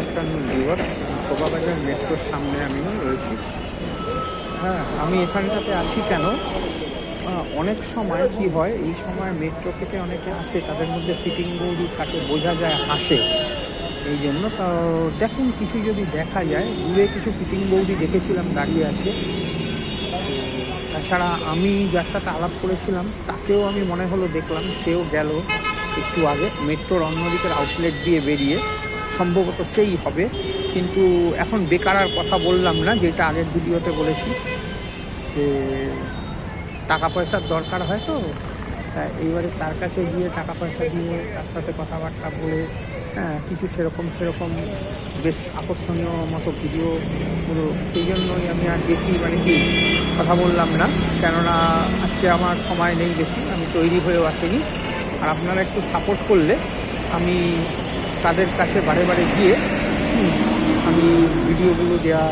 Afternoon viewer Shobhabazar মেট্রোর সামনে আমি রয়েছি। হ্যাঁ আমি এখানটাতে আছি কেন? অনেক সময় কি হয়, এই সময় মেট্রো থেকে অনেকে আসে, তাদের মধ্যে ফিটিং বৌদি থাকে, বোঝা যায় হাসে। এই জন্য তো দেখুন কিছু যদি দেখা যায়, দূরে কিছু ফিটিং বৌদি দেখেছিলাম দাঁড়িয়ে আছে। তাছাড়া আমি যার সাথে আলাপ করেছিলাম, তাকেও আমি মনে হলো দেখলাম, সেও গেল একটু আগে, মেট্রোর অন্যদিকের আউটলেট দিয়ে বেরিয়ে। সম্ভবত সেই হবে। কিন্তু এখন বেকার আর কথা বললাম না, যেটা আগের ভিডিওতে বলেছি। যে টাকা পয়সার দরকার হয় তো এইবারে তার কাছে গিয়ে টাকা পয়সা দিয়ে তার সাথে কথাবার্তা বলে হ্যাঁ কিছু সেরকম সেরকম বেশ আকর্ষণীয় মতো ভিডিও পুরো সেই জন্যই আমি আর বেশি মানে কি কথা বললাম না। কেননা আজকে আমার সময় নেই বেশি, আমি তৈরি হয়েও আসিনি। আর আপনারা একটু সাপোর্ট করলে আমি তাদের কাছে বারে বারে গিয়ে আমি ভিডিওগুলো দেওয়া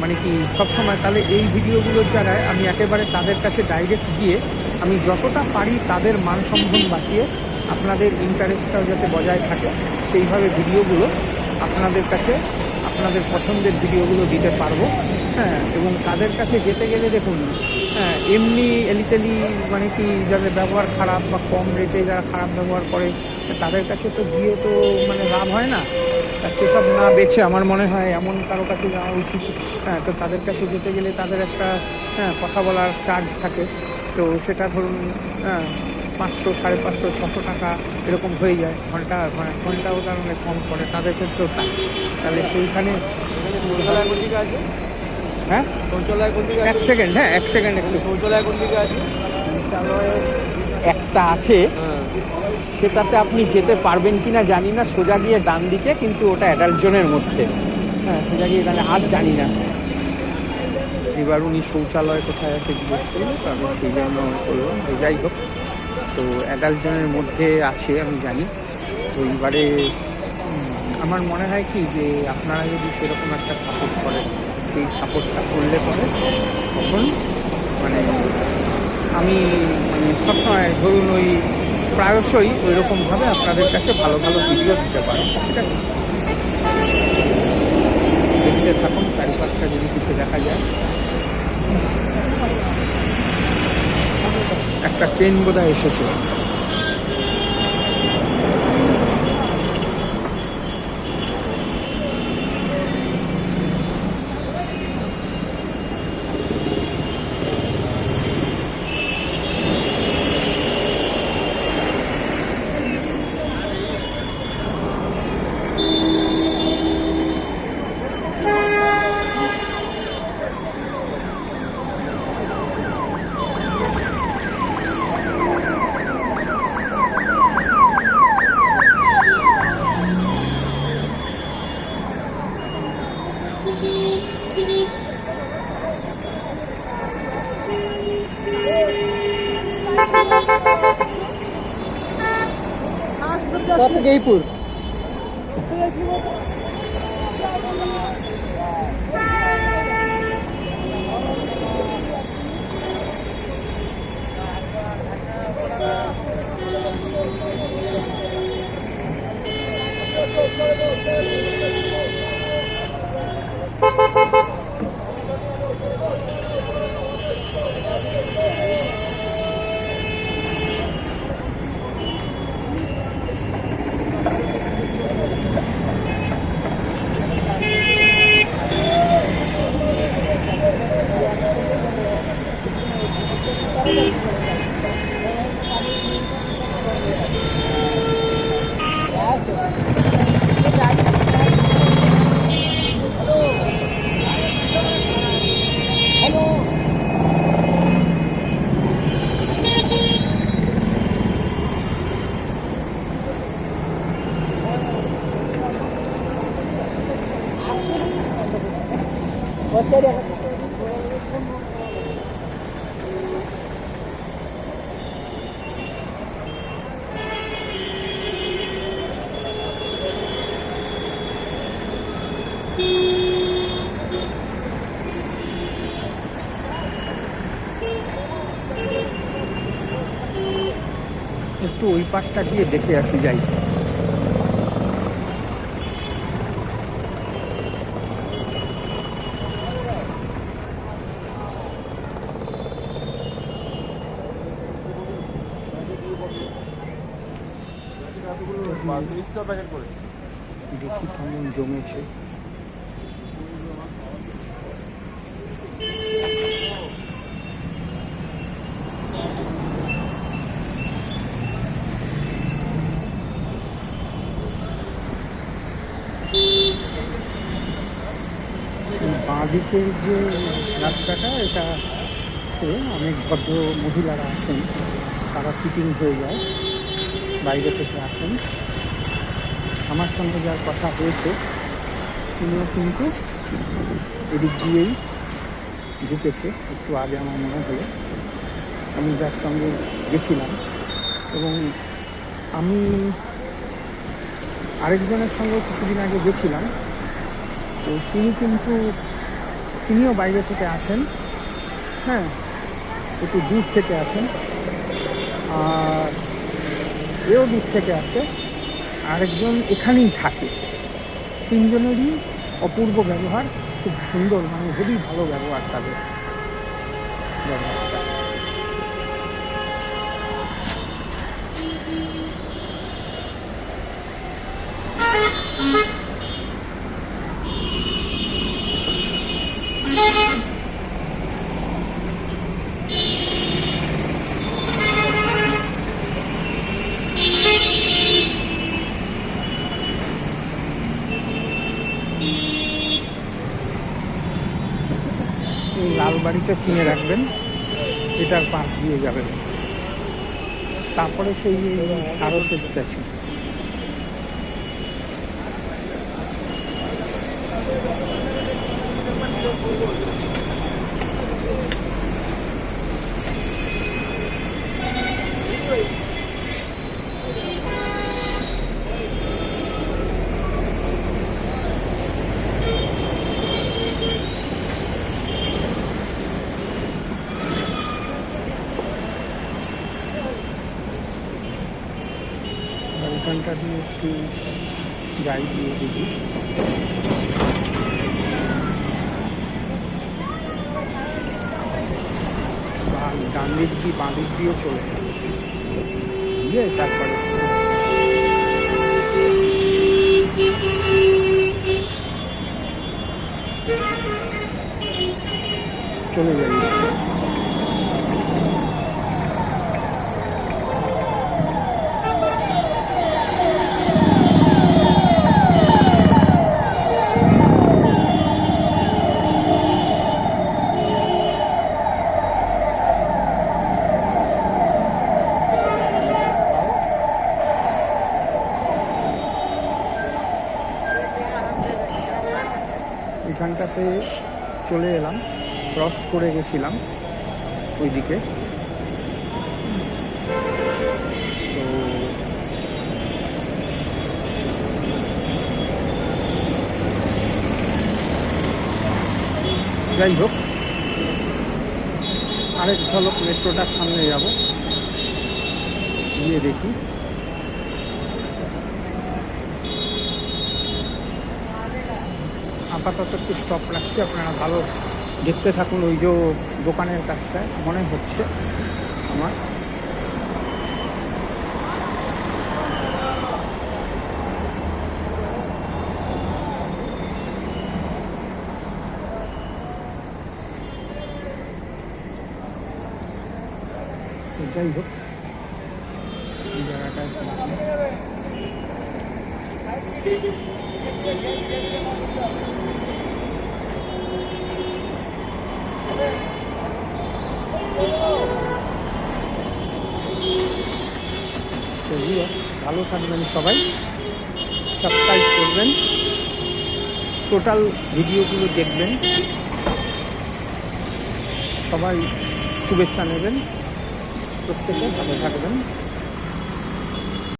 মানে কি সবসময় তাহলে এই ভিডিওগুলোর জায়গায় আমি একেবারে তাদের কাছে ডাইরেক্ট গিয়ে, আমি যতটা পারি তাদের মান সম্মান বাঁচিয়ে আপনাদের ইন্টারেস্টটাও যাতে বজায় থাকে, সেইভাবে ভিডিওগুলো আপনাদের কাছে, আপনাদের পছন্দের ভিডিওগুলো দিতে পারব। হ্যাঁ এবং তাদের কাছে যেতে গেলে দেখুন হ্যাঁ এমনি এলিতেলি মানে কি যাদের ব্যবহার খারাপ বা কম রেটে যারা খারাপ ব্যবহার করে তাদের কাছে তো গিয়ে তো মানে লাভ হয় না। সেসব না বেছে আমার মনে হয় এমন কারও কাছে যাওয়া উচিত। হ্যাঁ তো তাদের কাছে যেতে গেলে তাদের একটা হ্যাঁ কথা বলার চার্জ থাকে। তো সেটা ধরুন হ্যাঁ পাঁচশো সাড়ে পাঁচশো ছশো টাকা এরকম হয়ে যায়। ঘণ্টা মানে ঘন্টাও তার অনেক কম পড়ে তাদের ক্ষেত্রেও তাই। তাহলে সেইখানে শৌচালয় কোন আছে হ্যাঁ? শৌচালয় কোন দিকে এক সেকেন্ড হ্যাঁ এক সেকেন্ড একটু। শৌচালয় কোন দিকে আছে? একটা আছে হ্যাঁ। সেটাতে আপনি যেতে পারবেন কি না জানি না, সোজা গিয়ে ডান দিকে, কিন্তু ওটা অ্যাডাল্ট জোনের মধ্যে। হ্যাঁ সোজা গিয়ে তাহলে আর জানি না। এবার উনি শৌচালয় কোথায় আছে জিজ্ঞেস করল, তো আমি সেই জন্য করলাম যাই হোক, তো অ্যাডাল্ট জোনের মধ্যে আছে, আমি জানি। তো এবারে আমার মনে হয় কি যে আপনারা যদি সেরকম একটা সাপোর্ট করেন, সেই সাপোর্টটা করলে পরে তখন মানে আমি মানে সবসময় ধরুন ওই প্রায়শই ওই রকমভাবে আপনাদের কাছে ভালো ভালো ভিডিও দিতে পারি। ঠিক আছে? দেখতে থাকুন, চারিপাশটা যদি কিছু দেখা যায়। একটা ট্রেন বোধহয় এসেছে। কত জয়পুর? একটু ওই পাশটা দিয়ে দেখে আসি যাই জমেছে। বাঁদিকের যে রাস্তাটা, এটা অনেক ভদ্র মহিলারা আসেন। তারা ফিটিং হয়ে যায়, বাইরে থেকে আসেন। আমার সঙ্গে যার কথা হয়েছে, তিনিও কিন্তু এদিক দিয়েই ঢুকেছে, একটু আগে আমার মনে হলো। আমি যার সঙ্গে গেছিলাম এবং আমি আরেকজনের সঙ্গে কিছুদিন আগে গেছিলাম। তো তিনি কিন্তু, তিনিও বাইরে থেকে আসেন। হ্যাঁ একটু দূর থেকে আসেন। আর এও দূর থেকে আসে। আরেকজন এখানেই থাকে। তিনজনেরই অপূর্ব ব্যবহার খুব সুন্দর মানে হেবি ভালো ব্যবহার তাদের। ব্যবহারটা বাড়িটা কিনে রাখবেন এটার পাশ দিয়ে যাবেন তারপরে সেই আরও স্টেশন Thank দিয়ে একটু যাই দিয়ে দেখি বা ডান দিক দিয়ে বাঁ দিক দিয়েও চলে যাবে দিয়ে তারপরে চলে যাবে এখানটাতে চলে এলাম ক্রস করে গেছিলাম ওইদিকে। তো যাই হোক, আরেক ঝলক মেট্রোটার সামনে যাব, গিয়ে দেখি। আপাতত একটু স্টপ রাখছি, আপনারা ভালো দেখতে থাকুন ওই যে দোকানের কাজটা, মনে হচ্ছে আমার। যাই হোক, এই ভালো থাকবেন সবাই। সাবস্ক্রাইব করবেন। টোটাল ভিডিওগুলো দেখবেন। সবাই শুভেচ্ছা নেবেন। প্রত্যেকে ভালো থাকবেন।